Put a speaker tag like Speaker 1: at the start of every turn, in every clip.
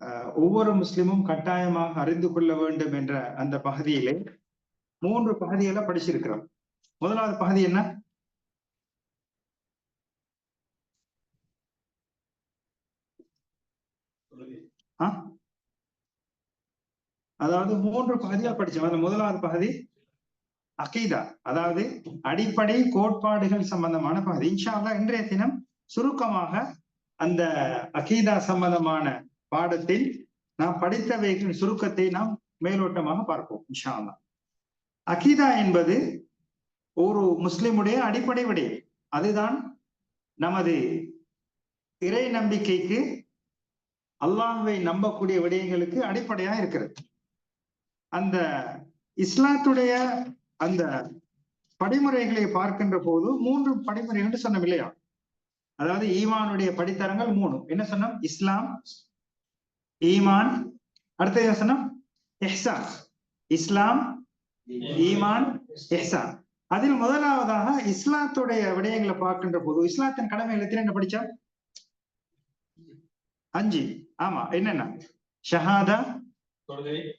Speaker 1: அஹ், ஒவ்வொரு முஸ்லிமும் கட்டாயமாக அறிந்து கொள்ள வேண்டும் என்ற அந்த பகுதியிலே மூன்று பகுதிகளை படிச்சிருக்கிறோம். முதலாவது பகுதி என்ன? அதாவது மூன்று பகுதியா படிச்சோம். அந்த முதலாவது பகுதி அகீதா. அதாவது அடிப்படை கோட்பாடுகள் சம்பந்தமான பகுதி. இன்ஷால்லா இன்றைய தினம் சுருக்கமாக அந்த அகீதா சம்பந்தமான பாடத்தில் நாம் படித்தவைகளின் சுருக்கத்தை நாம் மேலோட்டமாக பார்ப்போம் இன்ஷால்லா அகீதா என்பது ஒரு முஸ்லிமுடைய அடிப்படை விடயம் அதுதான் நமது இறை நம்பிக்கைக்கு அல்லாஹுவை நம்பக்கூடிய விடயங்களுக்கு அடிப்படையா இருக்கிறது. அந்த இஸ்லாத்துடைய அந்த படிமுறைகளை பார்க்கின்ற போது மூன்று படிமுறைகள் சொன்னோம் இல்லையா? அதாவது ஈமானுடைய படித்தரங்கள் மூணு. என்ன சொன்னோம்? இஸ்லாம் ஈமான் அடுத்தது யோசனம் எஹ்சான் இஸ்லாம் ஈமான் எஹ்சான் அதில் முதலாவதாக இஸ்லாத்துடைய விடயங்களை பார்க்கின்ற போது இஸ்லாத்தின் கடமை எத்தனை என்ன படிச்சா? அஞ்சு. ஆமா என்னென்ன? ஷஹாதா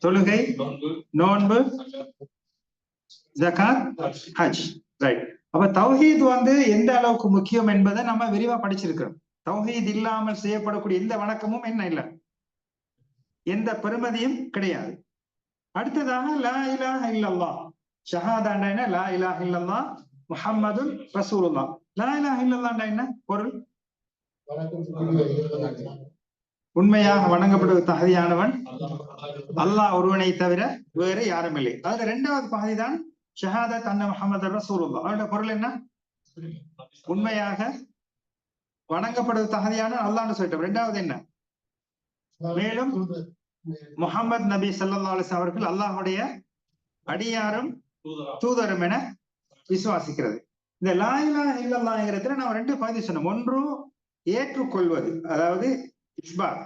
Speaker 2: தொழுகை நோன்பு
Speaker 1: நோன்பு ஜகாத் ஹஜ். ரைட் அப்ப தௌஹீத் வந்து எந்த அளவுக்கு முக்கியம் என்பதை நம்ம விரிவா படிச்சிருக்கிறோம். தௌஹீத் இல்லாமல் செய்யப்படக்கூடிய எந்த வணக்கமும் என்ன இல்லை. எந்த பெருமதியும் கிடையாது. அடுத்ததாக லா இலாஹ இல்லல்லா ஷஹாதாண்டா என்ன? லா இலாஹ இல்லல்லா முஹம்மது ரசூலுல்லா லா இலாஹ இல்லல்லாண்டா என்ன பொருள்? உண்மையாக வணங்கப்படுவது தகுதியானவன் அல்லாஹ் ஒருவனை தவிர வேறு யாரும் இல்லை அதாவது இரண்டாவது பகுதி தான் ஷஹாதத் அன்ன முகமது ரசூலுல்லா அவருடைய பொருள் என்ன? உண்மையாக வணங்கப்படுவது தகுதியான அல்லான்னு சொல்லிட்டோம். இரண்டாவது என்ன? மேலும் முஹம்மது நபி அலைஹி வஸல்லம் அவர்கள் அல்லாஹ்வுடைய அடியாரும்
Speaker 2: தூதரா.
Speaker 1: தூதரும் என விசுவாசிக்கிறது. இந்த லா இலாஹ இல்லல்லாஹ்ங்கிறதுல நம்ம ரெண்டு பகுதி சொன்னோம். ஒன்று ஏற்றுக்கொள்வது அதாவது இஸ்பாத்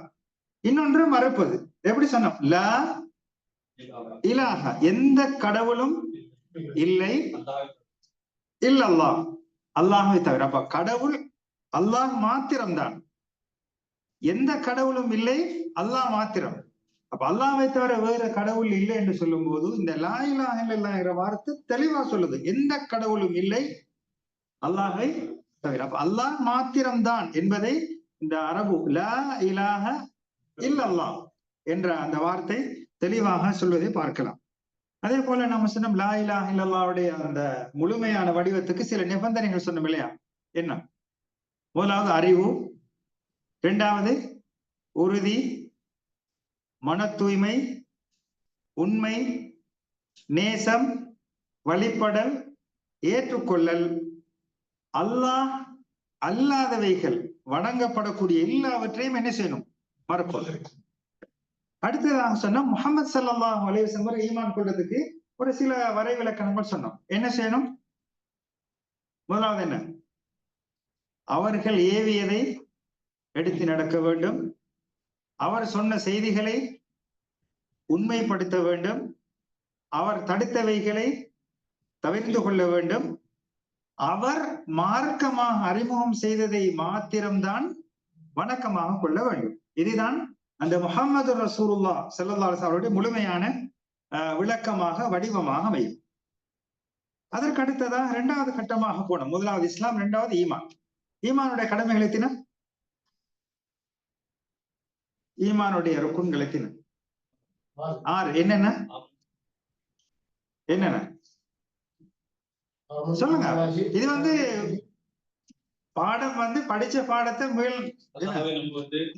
Speaker 1: இன்னொன்று மறுப்பது. எப்படி சொன்னோம்? லா இலாஹ. எந்த கடவுளும் இல்லை இல்லல்லாஹ். அல்லாஹ்வை தவிர. அப்ப கடவுள் அல்லாஹ் மாத்திரம்தான். எந்த கடவுளும் இல்லை அல்லாஹ் மாத்திரம். அப்ப அல்லாவை தவிர வேற கடவுள் இல்லை என்று சொல்லும் போது இந்த லா இலாஹ வார்த்தை தெளிவா சொல்லுது. எந்த கடவுளும் இல்லை அல்லாஹை தவிர. அப்ப அல்லாஹ் மாத்திரம்தான் என்பதை இந்த அரபு லா இலாஹ இல்லல்லாஹ் என்ற அந்த வார்த்தை தெளிவாக சொல்வதை பார்க்கலாம். அதே போல நம்ம சொன்னோம் லா இலாஹ இல்லல்லாவுடைய அந்த முழுமையான வடிவத்துக்கு சில நிபந்தனைகள் சொன்னோம் இல்லையா? என்ன? முதலாவது அறிவு இரண்டாவது உறுதி மன தூய்மை உண்மை நேசம் வழிபடல் ஏற்றுக்கொள்ளல் அல்லாஹ் அல்லாதவைகள் வணங்கப்படக்கூடிய எல்லாவற்றையும் என்ன செய்யணும்? மறுப்பது அடுத்ததாக சொன்னோம் முகமது சல்லாஹ் அலைஹி வஸல்லம் ஈமான் கொள்றதுக்கு ஒரு சில வரைவிலக்கணங்கள் சொன்னோம். என்ன செய்யணும்? முதலாவது என்ன? அவர்கள் ஏவியதை எடுத்து நடக்க வேண்டும். அவர் சொன்ன செய்திகளை உண்மைப்படுத்த வேண்டும். அவர் தடுத்தவைகளை தவிர்த்து கொள்ள வேண்டும். அவர் மார்க்கமாக அறிமுகம் செய்ததை மாத்திரம்தான் வணக்கமாக கொள்ள வேண்டும். இதுதான் அந்த முகமது ரசூலுல்லா ஸல்லல்லாஹு அவருடைய முழுமையான அஹ், விளக்கமாக வடிவமாக அமையும். அதற்கடுத்ததான் இரண்டாவது கட்டமாக போனோம். முதலாவது இஸ்லாம் இரண்டாவது ஈமான். ஈமானுடைய கடமைகளை தினம் ஈமானுடைய ருக்குன்கள் எத்தின ஆறு. என்னென்ன? என்னென்ன? சொல்லுங்க. இது வந்து பாடம் வந்து படிச்ச பாடத்தை மேல்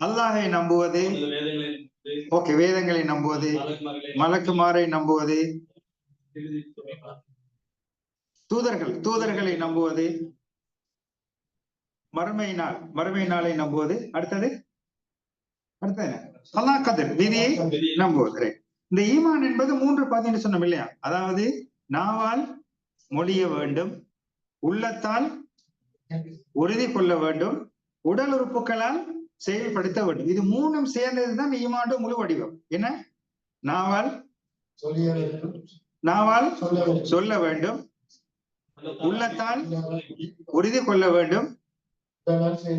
Speaker 1: அல்லாஹை நம்புவது. ஓகே வேதங்களை நம்புவது. மலக்குமாரை நம்புவது. தூதர்கள் தூதர்களை நம்புவது. மறுமை நாள் மறுமை நாளை நம்புவது. அடுத்தது? அடுத்தது கதிர் விதியை நம்புவது. இந்த ஈமான் என்பது மூன்று பதினெண்டு சொன்னோம் இல்லையா? அதாவது நாவால் மொழிய வேண்டும் உள்ளத்தால் உறுதி கொள்ள வேண்டும் உடல் உறுப்புகளால் செயல்படுத்த வேண்டும். இது மூணும் சேர்ந்ததுதான் ஈமாண்டு முழு வடிவம். என்ன? நாவால் நாவால் சொல்ல வேண்டும். உள்ளத்தால் உறுதி கொள்ள வேண்டும்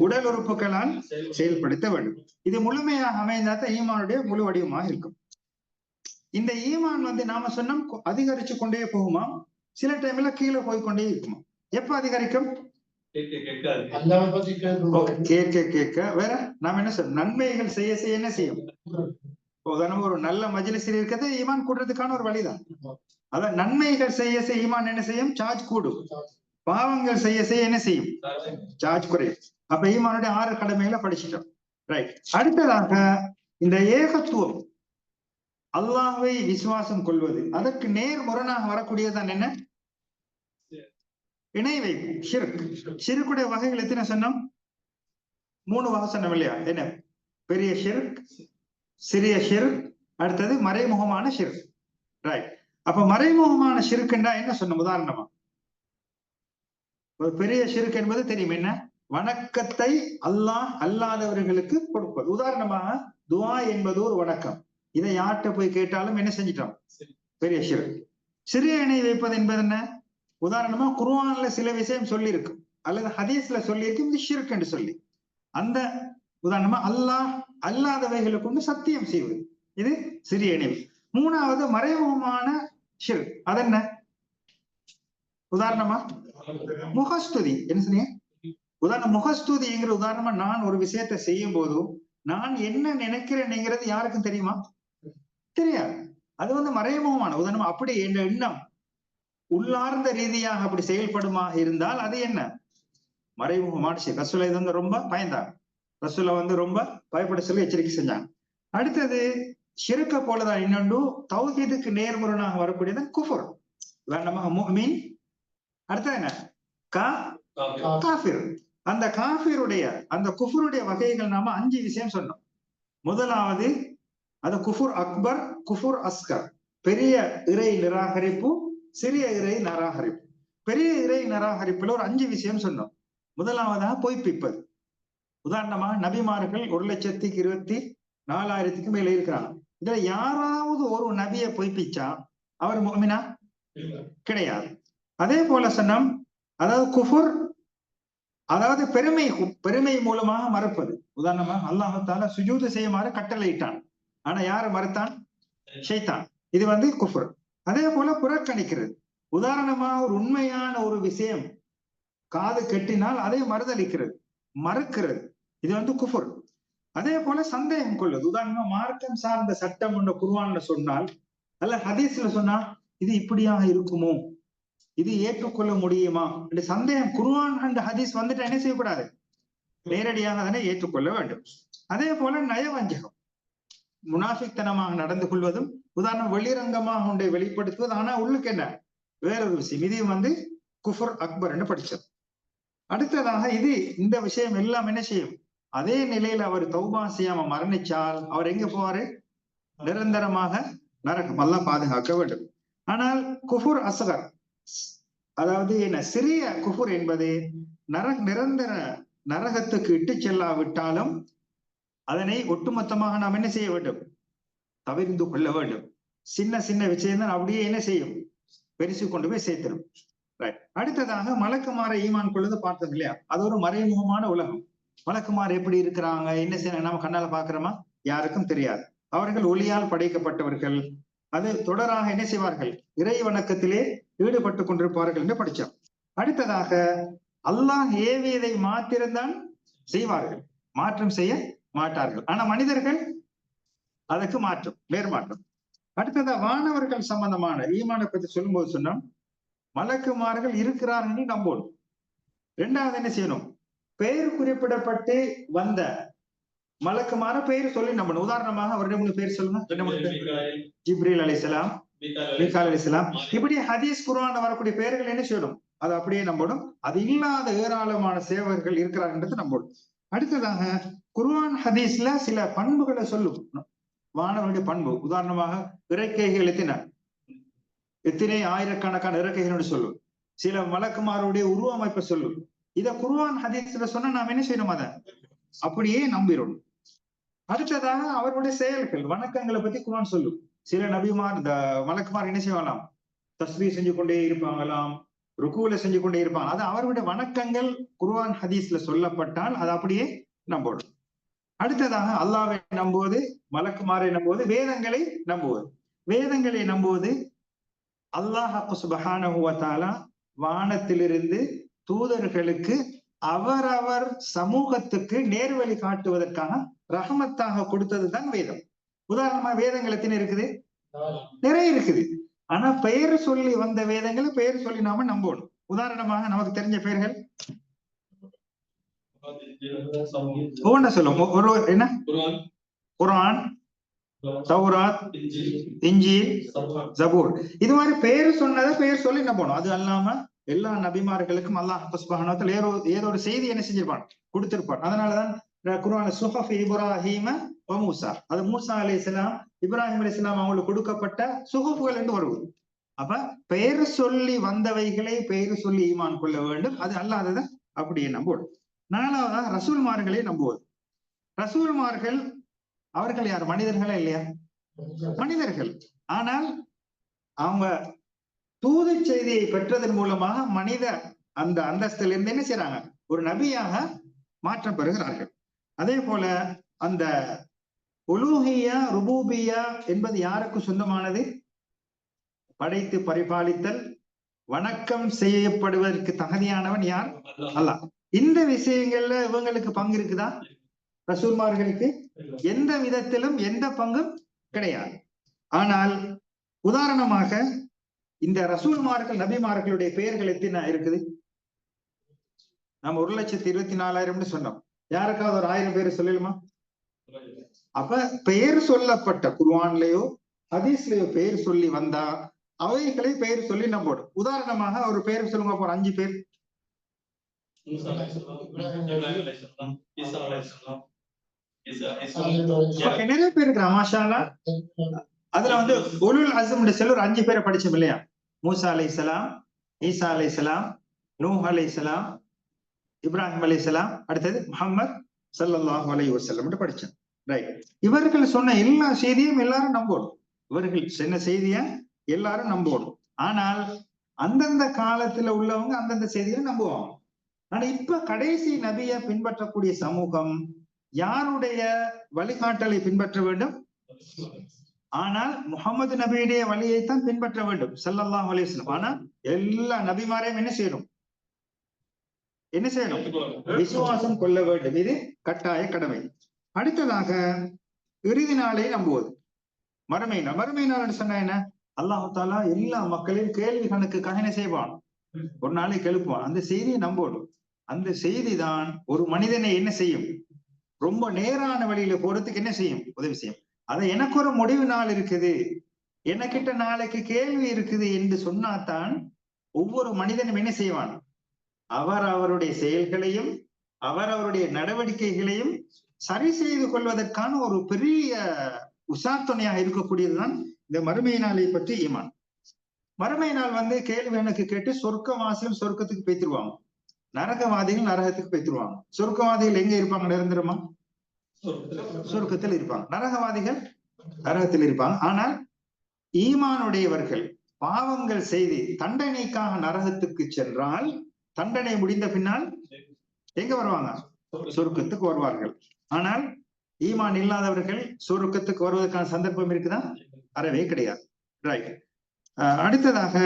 Speaker 1: உடல் உறுப்புகளால் செயல்படுத்த வேண்டும். இது முழுமையாக அமைந்தாதான் ஈமானுடைய முழு வடிவமாக இருக்கும். இந்த ஈமான் வந்து நாம சொன்னோம் அதிகரிச்சு கொண்டே போகுமா? சில டைம்ல கீழே போய் கொண்டே இருக்குமா? எப்ப அதிகரிக்கும்?
Speaker 2: கேட்க.
Speaker 1: கேட்க வேற நாம என்ன சொல்றோம் நன்மைகள் செய்ய செய்ய என்ன செய்யும்? உதாரணமா ஒரு நல்ல மஜ்லிஸில் இருக்கிறது ஈமான் கூடுறதுக்கான ஒரு வழிதான். அதான் நன்மைகள் செய்ய செய்ய ஈமான் என்ன செய்யும்? சார்ஜ் கூடும். பாவங்கள் செய்ய செய்ய என்ன செய்யும்? சார்ஜ் குறையும். அப்ப ஈமானுடைய ஆறு கடமைகளை படிச்சிட்டோம். ரைட் அடுத்ததாக இந்த ஏகத்துவம். அல்லாஹ்வை விசுவாசம் கொள்வது. அதற்கு நேர் முரணாக வரக்கூடியதான் என்ன? இணை வைப்பு ஷிர்க் ஷிர்க்குடைய வகைகள் எத்தனை சொன்னோம்? மூணு வகை சொன்னோம் இல்லையா? என்ன? பெரிய ஷிர்க் சிறிய ஷிர்க் அடுத்தது மறைமுகமான ஷிர்க் ரைட் அப்ப மறைமுகமான ஷிர்க்குன்னா என்ன சொன்னோம்? உதாரணமா. ஒரு பெரிய ஷிர்க் என்பது தெரியும். என்ன? வணக்கத்தை அல்லாஹ் அல்லாதவர்களுக்கு கொடுப்பது. உதாரணமாக துஆ என்பது ஒரு வணக்கம். இதை யார்கிட்ட போய் கேட்டாலும் என்ன செஞ்சிட்டோம் பெரிய ஷிர்க் சிறிய இணை வைப்பது என்பது என்ன? உதாரணமா குர்ஆன்ல சில விஷயம் சொல்லி இருக்கு அல்லது ஹதீஸ்ல சொல்லி இருக்கு இது ஷிர்க் என்று சொல்லி. அந்த உதாரணமா அல்லாஹ் அல்லாதவைகளை கொண்டு சத்தியம் செய்வது. இது சிறிய இணைவு மூணாவது மறைமுகமான ஷிர்க் அது என்ன உதாரணமா முகஸ்துதி. என்ன சொன்னீங்க? உதாரணம் முகஸ்துதிங்கிற உதாரணமா நான் ஒரு விஷயத்தை செய்யும் போதும் நான் என்ன நினைக்கிறேன்ங்கிறது யாருக்கும் தெரியுமா? தெரியாது. அது வந்து மறைமுகமான உதாரணமா அப்படி என்ற எண்ணம் உள்ளார்ந்த ரீதியாக அப்படி செயல்படுமா இருந்தால் அது என்ன? மறைமுகமான விஷயம். ரசூலை இது வந்து ரொம்ப பயந்தாங்க ரசூலை வந்து ரொம்ப பயப்பட சொல்லி எச்சரிக்கை செஞ்சாங்க. அடுத்தது ஷிருக்க போலதான் இன்னொன்று தௌஹீதுக்கு நேர்முரணாக வரக்கூடியது குஃபர். உதாரணமாக மீன் அடுத்தது என்ன? கா காஃபிர். அந்த காஃபிருடைய அந்த குஃபருடைய வகைகள் நாம அஞ்சு விஷயம் சொன்னோம். முதலாவது அது குஃபுர் அக்பர் குஃபுர் அஸ்கர். பெரிய இறை நிராகரிப்பு சிறிய இறை நிராகரிப்பு. பெரிய இறை நிராகரிப்புல ஒரு அஞ்சு விஷயம் சொன்னோம். முதலாவதாக பொய்ப்பிப்பது. உதாரணமாக நபிமார்கள் ஒரு லட்சத்துக்கு இருபத்தி நாலாயிரத்துக்கு மேல இருக்கிறாங்க. இதுல யாராவது ஒரு நபியை பொய்ப்பிச்சா அவர் முஃமினா கிடையாது. அதே போல சொன்னோம் அதாவது குஃபுர் அதாவது பெருமை பெருமை மூலமாக மறுப்பது. உதாரணமா அல்லாஹால சுஜூது செய்யுமாறு கட்டளையிட்டான். ஆனா யாரு மறுத்தான்? ஷைத்தான். இது வந்து குஃபுர். அதே போல புறக்கணிக்கிறது. உதாரணமா ஒரு உண்மையான ஒரு விஷயம் காது கெட்டினால் அதை மறுதளிக்கிறது மறுக்கிறது. இது வந்து குஃபுர். அதே போல சந்தேகம் கொள்வது. உதாரணமா மார்க்கம் சார்ந்த சட்டம் ஒன்று குருவான்ல சொன்னால் அல்ல ஹதீஸ்ல சொன்னா இது இப்படியாக இருக்குமோ? இது ஏற்றுக்கொள்ள முடியுமா? என்று சந்தேகம். குருவான் அந்த ஹதீஸ் வந்துட்டு என்ன செய்யக்கூடாது? நேரடியாக அதனை ஏற்றுக்கொள்ள வேண்டும். அதே போல நயவஞ்சகம். முனாஃபித்தனமாக நடந்து கொள்வதும் உதாரணம் வெளிரங்கமாக ஒன்றை வெளிப்படுத்துவது ஆனா உள்ளுக்கு என்ன? வேறொரு விஷயம். இதையும் வந்து குஃபர் அக்பர் என்று படிச்சது. அடுத்ததாக இது இந்த விஷயம் எல்லாம் என்ன செய்யும்? அதே நிலையில அவர் தௌபா செய்யாம மரணிச்சால் அவர் எங்க போவாரு? நிரந்தரமாக நரகம். எல்லாம் பாதுகாக்க வேண்டும். ஆனால் குஃபுர் அசகர் அதாவது என்ன? சிறிய குஃபுர் என்பது நர நிரந்தர நரகத்துக்கு இட்டு செல்லாவிட்டாலும் அதனை ஒட்டுமொத்தமாக நாம் என்ன செய்ய வேண்டும்? தவிர்ந்து கொள்ள வேண்டும். சின்ன சின்ன விஷயம் தான் அப்படியே என்ன செய்யும்? பெருசு கொண்டு போய் சேர்த்திடும் ரைட் அடுத்ததாக மலக்குமார ஈமான் கொள்வது பார்த்தது இல்லையா? அது ஒரு மறைமுகமான உலகம். மலக்குமார் எப்படி இருக்கிறாங்க? என்ன செய்ய நம்ம கண்ணால பாக்குறோமா யாருக்கும் தெரியாது. அவர்கள் ஒளியால் படைக்கப்பட்டவர்கள். அது தொடராக என்ன செய்வார்கள்? இறை வணக்கத்திலே ஈடுபட்டு கொண்டிருப்பார்கள் என்று படிச்சோம் அடுத்ததாக அல்லாஹ் ஏவியதை மாத்திரம்தான் செய்வார்கள். மாற்றம் செய்ய மாட்டார்கள். ஆனா மனிதர்கள் அதற்கு மாற்றம் நேர்மாற்றம் அடுத்ததா வானவர்கள் சம்பந்தமான ஈமான பத்தி சொல்லும்போது சொன்னோம் மலக்குமார்கள் இருக்கிறார்கள் நம்பணும் ரெண்டாவது என்ன செய்யணும்? பெயர் குறிப்பிடப்பட்டு வந்த மலக்குமான பெயர் சொல்லி நம்பணும் உதாரணமாக அவர் ரெண்டு மூணு பேர் சொல்லுங்க. ரெண்டு மூணு பேர்? ஜிப்ரீல் அலிசலாம் மிகால் அலிசலாம் இப்படி ஹதீஸ் குர்ஆன்ல வரக்கூடிய பெயர்கள் என்ன செய்யணும் அது அப்படியே நம்பணும் அது இல்லாத ஏராளமான சேவர்கள் இருக்கிறார்ன்றது நம்பணும் அடுத்ததாக குர்ஆன் ஹதீஸ்ல சில பண்புகளை சொல்லும். வானவருடைய பண்பு. உதாரணமாக இறக்கைகள் எத்தின? எத்தனை ஆயிரக்கணக்கான இறக்கைகள் சொல்லும். சில மலக்குமாருடைய உருவமைப்பை சொல்லும். இத குர்ஆன் ஹதீஸ்ல சொன்னா நாம் என்ன செய்யணும் அதை? அப்படியே நம்பிடணும். அடுத்ததாக அவருடைய செயல்கள் வணக்கங்களை பத்தி குரான் சொல்லும் சில நபிமார் இந்த மலக்குமார் என்ன செய்வாங்களாம்? தஸ்பீ செஞ்சு கொண்டே இருப்பாங்களாம் ருக்குவில செஞ்சு கொண்டே இருப்பாங்க. அது அவருடைய வணக்கங்கள் குர்ஆன் ஹதீஸ்ல சொல்லப்பட்டால் அது அப்படியே நம்பணும் அடுத்ததாக அல்லாவை நம்புவது மலக்குமாரை நம்புவது வேதங்களை நம்புவது. வேதங்களை நம்புவது அல்லாஹ் சுபஹானஹு வானத்திலிருந்து தூதர்களுக்கு அவரவர் சமூகத்துக்கு நேர்வழி காட்டுவதற்கான ரஹமத்தாக கொடுத்ததுதான் வேதம். உதாரணமா வேதங்கள் எத்தனை இருக்குது? நிறைய இருக்குது. ஆனா பெயர் சொல்லி வந்த வேதங்களை பெயர் சொல்லி நாம நம்பணும். உதாரணமாக நமக்கு தெரிஞ்ச பெயர்கள்? ஒவ்வொன்றா சொல்லுவோம். ஒ- ஒரு என்ன?
Speaker 2: குர்ஆன்.
Speaker 1: தௌராத்
Speaker 2: சஃபான்.
Speaker 1: ஜபூர். இது மாதிரி பேர் சொன்னதை பேர் சொல்லி நம்பணும். அது அல்லாம எல்லா நபிமார்களுக்கும் அல்லாஹ் ஏதோ ஏதோ ஒரு செய்தி என்ன செஞ்சிருப்பான்? கொடுத்திருப்பான். அதனாலதான் குர்ஆன் சுஹஃப் இப்ராஹிம மூசா. அது மூசா அலி இஸ்லாம் இப்ராஹிம் அலைஹிஸ்ஸலாம் அவங்களுக்கு கொடுக்கப்பட்ட சுகப்புகள் என்று வருவது அப்ப பெயர் சொல்லி வந்தவைகளை பெயர் சொல்லி ஈமான் கொள்ள வேண்டும். அது அல்லாததை அப்படியே நம்புவது நாலாவதா ரசூல்மார்களை நம்புவது. ரசூல்மார்கள் அவர்கள் யார்? மனிதர்களா இல்லையா? மனிதர்கள். ஆனால் அவங்க தூது செய்தியை பெற்றதன் மூலமாக மனித அந்த அந்தஸ்திலிருந்து என்ன செய்யறாங்க ஒரு நபியாக மாற்றம் பெறுகிறார்கள் அதே போல அந்த உலூஹியா ருபூபியா என்பது யாருக்கு சொந்தமானது? படைத்து பரிபாலித்தல் வணக்கம் செய்யப்படுவதற்கு தகுதியானவன் யார்? அல்லாஹ். இந்த விஷயங்கள்ல இவங்களுக்கு பங்கு இருக்குதா? ரசூல்மார்களுக்கு? எந்த விதத்திலும் எந்த பங்கும் கிடையாது. ஆனால் உதாரணமாக இந்த ரசூல்மார்கள் நபிமார்களுடைய பெயர்கள் எத்தனை இருக்குது? நம்ம ஒரு லட்சத்தி இருபத்தி நாலாயிரம்னு சொன்னோம். யாருக்காவது ஒரு ஆயிரம் பேர் சொல்லலுமா? அப்ப பெயர் சொல்லப்பட்ட குர்ஆன்லயோ ஹதீஸ்லயோ பெயர் சொல்லி வந்தா அவைகளை பெயர் சொல்லி நம்போடும் உதாரணமாக ஒரு பெயர் சொல்லுங்க ஒரு அஞ்சு பேர். நிறைய பேர் இருக்கிற மாஷாலா அதுல வந்து ஒலுல் அசம் செல் ஒரு அஞ்சு பேரை படிச்சோம் இல்லையா? மூசா அலைஹிஸ்ஸலாம் ஈசா அலைஹிஸ்ஸலாம் நூஹ் அலைஹிஸ்ஸலாம் இப்ராஹிம் அலைஹிஸ்ஸலாம் அடுத்தது முகமது சல்லாஹூ அலி வசல்லம் படிச்சோம் ரைட் இவர்கள் சொன்ன எல்லா செய்தியும் எல்லாரும் நம்பணும் இவர்கள் சொன்ன செய்திய எல்லாரும் நம்பணும் ஆனால் அந்தந்த காலத்துல உள்ளவங்க அந்தந்த செய்தியை நம்புவாங்க. ஆனா இப்ப கடைசி நபியை பின்பற்றக்கூடிய சமூகம் யாருடைய வழிகாட்டலை பின்பற்ற வேண்டும்? ஆனால் முகமது நபியுடைய வழியைத்தான் பின்பற்ற வேண்டும். செல்லல்லாம் அலைஹி ஆனா எல்லா நபிமாரையும் என்ன செய்யணும்? என்ன செய்யணும்? விசுவாசம் கொள்ள வேண்டும். இது கட்டாய கடமை. அடுத்ததாக இறுதி நாளை நம்புவது. மறுமை நாள். மறுமை நாள் சொன்னா என்ன? அல்லாஹு தாலா எல்லா மக்களையும் கேள்வி கணக்குக்காக என்ன செய்வான். ஒரு நாளைக்கு எழுப்புவான் அந்த செய்தியை நம்பணும். அந்த செய்தி தான் ஒரு மனிதனை என்ன செய்யும்? ரொம்ப நேரான வழியில போறதுக்கு என்ன செய்யும்? உதவி செய்யும். அதை எனக்கு ஒரு முடிவு நாள் இருக்குது. எனக்கிட்ட நாளைக்கு கேள்வி இருக்குது என்று சொன்னாதான் ஒவ்வொரு மனிதனும் என்ன செய்வான்? அவர் அவருடைய செயல்களையும் அவர் அவருடைய நடவடிக்கைகளையும் சரி செய்து கொள்வதற்கான ஒரு பெரிய உசாத்துணையாக இருக்கக்கூடியதுதான் இந்த மறுமை நாளை பற்றி ஈமான். மறுமை நாள் வந்து கேள்வி எனக்கு கேட்டு சொர்க்க சொர்க்கத்துக்கு பேத்துருவாங்க. நரகவாதிகள் நரகத்துக்கு பேத்துருவாங்க. சொர்க்கவாதிகள் எங்க இருப்பாங்க? நிரந்தரமா? சொர்க்கத்தில் இருப்பாங்க. நரகவாதிகள் நரகத்தில் இருப்பாங்க. ஆனால் ஈமானுடையவர்கள் பாவங்கள் செய்து தண்டனைக்காக நரகத்துக்கு சென்றால் தண்டனை முடிந்த பின்னால் எங்க வருவாங்க? சுருக்கத்துக்கு வருவார்கள். ஆனால் ஈமான் இல்லாதவர்கள் சுருக்கத்துக்கு வருவதற்கான சந்தர்ப்பம் இருக்குதா? அறவே கிடையாது. ரைட் அடுத்ததாக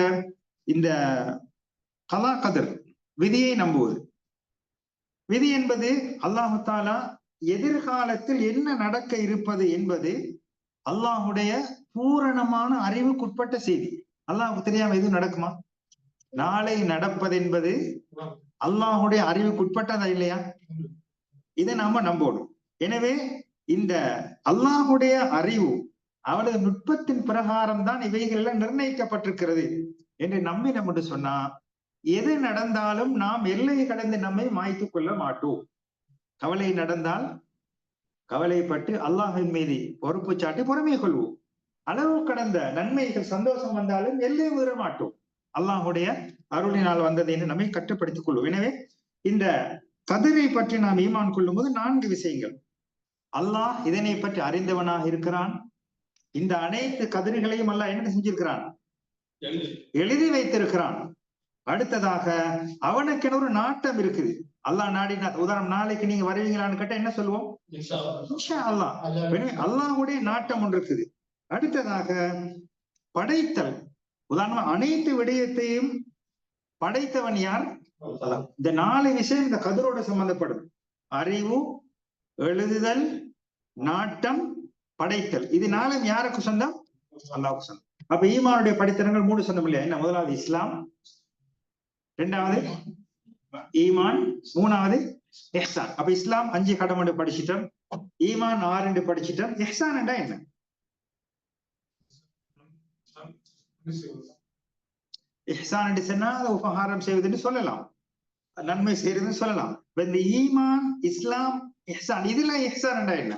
Speaker 1: இந்த கலா கதர் விதியை நம்புவது. விதி என்பது அல்லாஹு தாலா எதிர்காலத்தில் என்ன நடக்க இருப்பது என்பது அல்லாஹுடைய பூரணமான அறிவுக்குட்பட்ட செய்தி. அல்லாஹுக்கு தெரியாம எதுவும் நடக்குமா? நாளை நடப்பது என்பது அல்லாஹுடைய அறிவுக்குட்பட்டதா இல்லையா? இதை நாம நம்பணும். எனவே இந்த அல்லாஹுடைய அறிவு அவரது நுட்பத்தின் பிரகாரம் தான் இவைகள்ல நிர்ணயிக்கப்பட்டிருக்கிறது என்று நம்பி என்று சொன்னா எது நடந்தாலும் நாம் எல்லை கடந்து நம்மை மாய்த்து கொள்ள மாட்டோம். கவலை நடந்தால் கவலைப்பட்டு அல்லாஹின் மீது பொறுப்பு சாட்டி பொறுமை கொள்வோம். அளவு கடந்த நன்மைகள் சந்தோஷம் வந்தாலும் எல்லை மீற மாட்டோம். அல்லாஹுடைய அருளினால் வந்தது என்று நம்மை கட்டுப்படுத்திக் கொள்வோம் எனவே இந்த கதிரை பற்றி நாம் ஈமான் கொள்ளும் போது நான்கு விஷயங்கள். அல்லாஹ் இதனை பற்றி அறிந்தவனாக இருக்கிறான். இந்த அனைத்து கதிர்களையும் அல்லாஹ் என்ன செஞ்சிருக்கிறான்? எழுதி. வைத்திருக்கிறான். அடுத்ததாக அவனுக்கென ஒரு நாட்டம் இருக்குது. அல்லாஹ் நாடினா உதாரணம் நாளைக்கு நீங்க வருவீங்களான்னு கேட்டா என்ன சொல்லுவோம்? அல்லாஹ். எனவே அல்லாஹ்வுடைய நாட்டம் ஒன்று இருக்குது. அடுத்ததாக படைத்தல். உதாரணமா அனைத்து விடயத்தையும் படைத்தவன் யார். இந்த நாலு விஷயம் இந்த கதிரோட சம்பந்தப்படும் அறிவு எழுதுதல் நாட்டம் படைத்தல். இது நாளும் யாருக்கு சொந்தம்? அல்லாஹ்வுக்கு சொந்தம். அப்ப ஈமானுடைய படித்தனங்கள் மூணு சொந்தம் இல்லையா? என்ன? முதலாவது இஸ்லாம். இரண்டாவது ஈமான். மூணாவது எஹ்சான் அப்ப இஸ்லாம் அஞ்சு கடமண்டு படிச்சிட்டோம். ஈமான் ஆறு படிச்சிட்டோம். எஹ்சான் என்ன? இஹ்சான் என்று அதை உபகாரம் செய்வதுன்னு சொல்லலாம். நன்மை செய்யறதுன்னு சொல்லலாம். இந்த ஈமான் இஸ்லாம் இஹ்சான் இதுல இஹ்சான் என்ன?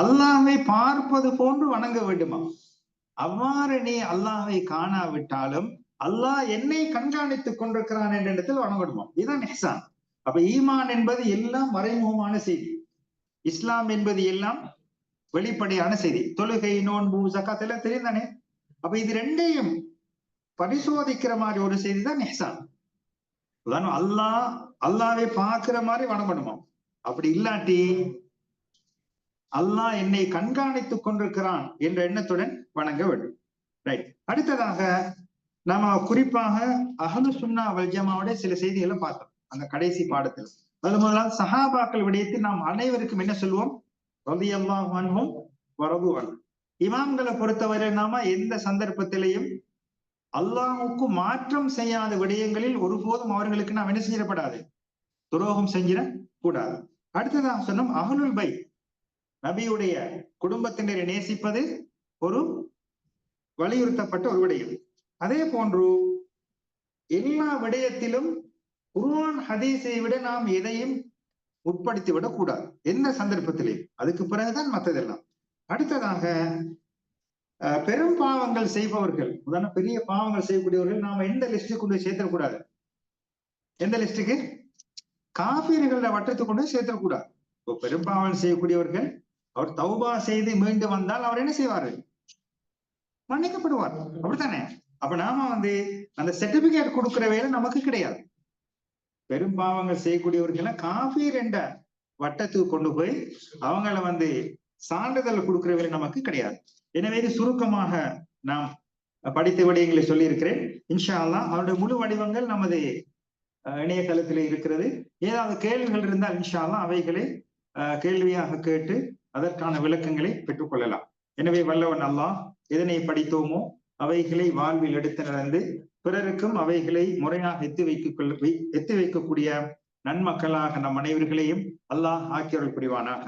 Speaker 1: அல்லாஹ்வை பார்ப்பது போன்று வணங்க வேண்டுமா? அவ்வாறு நீ அல்லாஹை காணாவிட்டாலும் அல்லாஹ் என்னை கண்காணித்துக் கொண்டிருக்கிறான் என்ற இடத்தில் வணங்கணுமா இதுதான் இஹ்சான். அப்ப ஈமான் என்பது எல்லாம் மறைமுகமான செய்தி. இஸ்லாம் என்பது எல்லாம் வெளிப்படையான செய்தி. தொழுகை நோன்பு ஜக்காத் எல்லாம் தெரியும் தானே அப்ப இது ரெண்டையும் பரிசோதிக்கிற மாதிரி ஒரு செய்தி தான் இஹ்சான். உதாரணம் அல்லாஹ் அல்லாவை பார்க்கிற மாதிரி வணங்கணுமா அப்படி இல்லாட்டி அல்லாஹ் என்னை கண்காணித்துக் கொண்டிருக்கிறான் என்ற எண்ணத்துடன் வணங்க வேண்டும். ரைட் அடுத்ததாக நாம குறிப்பாக அகலு சுன்னா வல்ஜமாவுடைய சில செய்திகளை பார்த்தோம். அந்த கடைசி பாடத்தில். அதுல முதலாவது சஹாபாக்கள் விடயத்தில் நாம் அனைவருக்கும் என்ன சொல்லுவோம் ரலியல்லாஹு அன்ஹும் வரது அன்ஹும் இமாம்களை பொறுத்தவரை நாம எந்த சந்தர்ப்பத்திலையும் அல்லாஹுக்கு மாற்றம் செய்யாத விடயங்களில் ஒருபோதும் அவர்களுக்கு நாம் என்ன செய்யப்படாது? துரோகம் செஞ்சிட கூடாது அடுத்ததாக சொன்னோம் அகலுல் பை நபியுடைய குடும்பத்தினரை நேசிப்பது ஒரு வலியுறுத்தப்பட்ட ஒரு விடயம். அதே போன்று எல்லா விடயத்திலும் குர்ஆன் ஹதீஸை விட நாம் எதையும் உட்படுத்தி விடக்கூடாது எந்த சந்தர்ப்பத்திலையும் அதுக்கு பிறகுதான் மற்றதெல்லாம். அடுத்ததாக அஹ், பெரும் பாவங்கள் செய்பவர்கள் உதாரண பெரிய பாவங்கள் செய்யக்கூடியவர்கள் நாம எந்த லிஸ்டுக்கு கொண்டு சேர்த்தக்கூடாது எந்த லிஸ்டுக்கு காபீர்கள வட்டத்துக்கு கொண்டு சேர்த்தக்கூடாது இப்போ பெரும் பாவம் செய்யக்கூடியவர்கள் அவர் தௌபா செய்து மீண்டு வந்தால் அவர் என்ன செய்வாரு? மன்னிக்கப்படுவார். அப்படித்தானே? அப்ப நாம வந்து அந்த சர்டிபிகேட் கொடுக்கிற வேலை நமக்கு கிடையாது. பெரும் பாவங்கள் செய்யக்கூடியவர்களை காஃபி என்ற வட்டத்துக்கு கொண்டு போய் அவங்கள வந்து சான்றிதழ் கொடுக்கிறவர்கள் நமக்கு கிடையாது. எனவே இது சுருக்கமாக நாம் படித்த விடயங்களை சொல்லியிருக்கிறேன். இன்ஷா அல்லாஹ் அவருடைய முழு வடிவங்கள் நமது இணையதளத்தில் இருக்கிறது. ஏதாவது கேள்விகள் இருந்தால் இன்ஷா அல்லாஹ் அவைகளை கேள்வியாக கேட்டு அதற்கான விளக்கங்களை பெற்றுக்கொள்ளலாம். எனவே வல்லவன் அல்லாஹ் எதனை படித்தோமோ அவைகளை வாழ்வில் எடுத்து நடந்து பிறருக்கும் அவைகளை முறையாக எத்தி வைக்க எத்தி வைக்கக்கூடிய நன்மக்களாக நம் அனைவர்களையும் அல்லாஹ் ஆக்கியவர்கள் புரிவானாக.